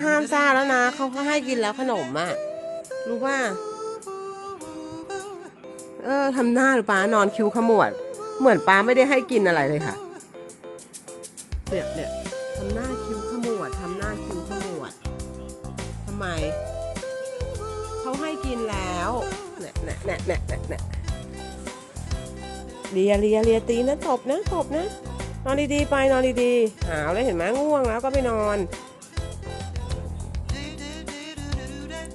ห้ามซ่าแล้วนะเขาเขาให้กินแล้วขนมอะรู้ป่ะเออทำหน้าหรือป้านอนคิ้วขมวด เหมือนป้าไม่ได้ให้กินอะไรเลยค่ะเนี่ยเนี่ยทำหน้าคิ้วขมวดทำหน้าคิ้วขมวดทำไมเขาให้กินแล้วเนี่ยเนี่ยเนี่ยเนี่ยเนี่ยเนี่ยเลียเลียเลียตีนะตบนะตบนะนอนดีๆไปนอนดีๆหาวเลยเห็นไหมง่วงแล้วก็ไปนอน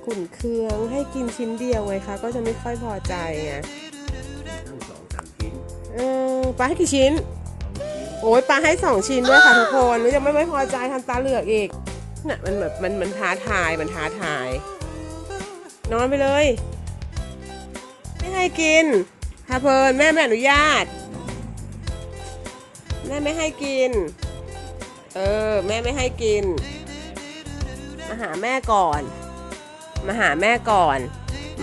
ขุนเคือง ให้กินชิ้นเดียวไงคะ ก็จะไม่ค่อยพอใจไงทั้งสองสามชิ้นเออปลาให้กี่ชิ้น โอ้ยปลาให้สองชิ้นด้วยค่ะทุกคนแล้วยังไม่ไม่พอใจทำตาเหลือกอีกน่ะมันแบบมันมันท้าทายมันท้าทาย นอนไปเลย ไม่ให้กินฮาเพลินแม่ไม่อนุญาต แม่ไม่ให้กิน เออ แม่ไม่ให้กิน มาหาแม่ก่อน มาหาแม่ก่อน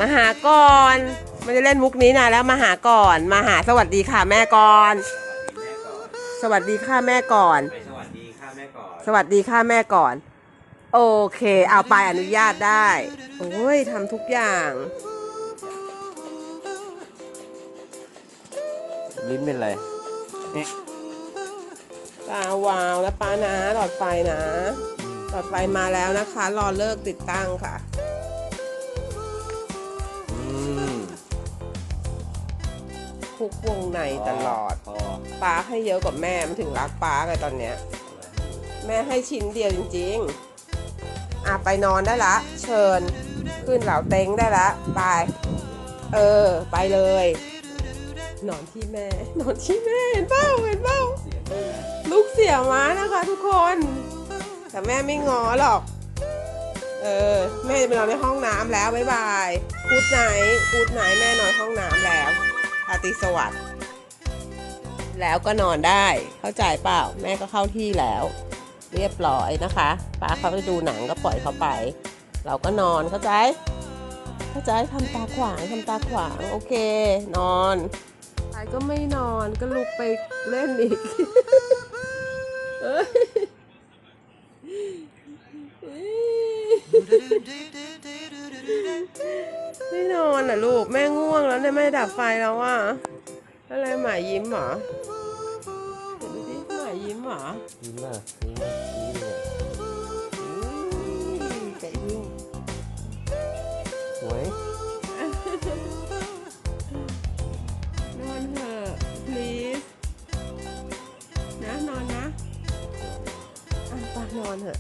มาหาก่อนไม่ได้เล่นมุกนี้นานแล้วมาหาก่อน มาหาสวัสดีค่ะแม่ก่อนสวัสดีแม่ก่อน สวัสดีค่ะแม่ก่อน ไปสวัสดีค่ะแม่ก่อนสวัสดีค่ะแม่ก่อน โอเค เอาไปอนุญาตได้ โอ้ยทำทุกอย่าง ลิ้นเป็นไรตาวาวแล้วป้านะหลอดไฟนะหลอดไฟมาแล้วนะคะ รอเลิกติดตั้งค่ะ คุกวงในตลอดพอป้าให้เยอะกว่าแม่มันถึงรักป้าไงตอนเนี้ย แม่ให้ชิ้นเดียวจริงๆ อะไปนอนได้ละ เชิญ ขึ้นเหล่าเต็งได้ละไป เออ ไปเลย นอนที่แม่ นอนที่แม่เห็นเปล่าเห็นเปล่าเสียงเลยนะลูกเสียม้านะคะทุกคน แต่แม่ไม่งอหรอก เออ แม่จะไปนอนในห้องน้ำแล้ว บ๊ายบายพูดไหนพูดไหนแม่นอนห้องน้ำแล้ว อาติสวัสดิ์แล้วก็นอนได้เข้าใจเปล่า แม่ก็เข้าที่แล้ว เรียบร้อยนะคะป้าเขาไปดูหนังก็ปล่อยเขาไป เราก็นอนเข้าใจ เข้าใจทำตาขวางทำตาขวางโอเค นอนไปก็ไม่นอนก็ลุกไปเล่นอีก อนอะลูก แม่ง่วงแล้วเนี่ยแม่ดับไฟแล้วอะอะไรหมายิ้มเหรอเดี๋ยวดูดิหมายิ้มเหรอยิ้มอะยิ้มยิ้มเลยอุ้ยไก่ยิ้มสวยนอนเถอะ please นะนอนนะอะไปนอนเถอะ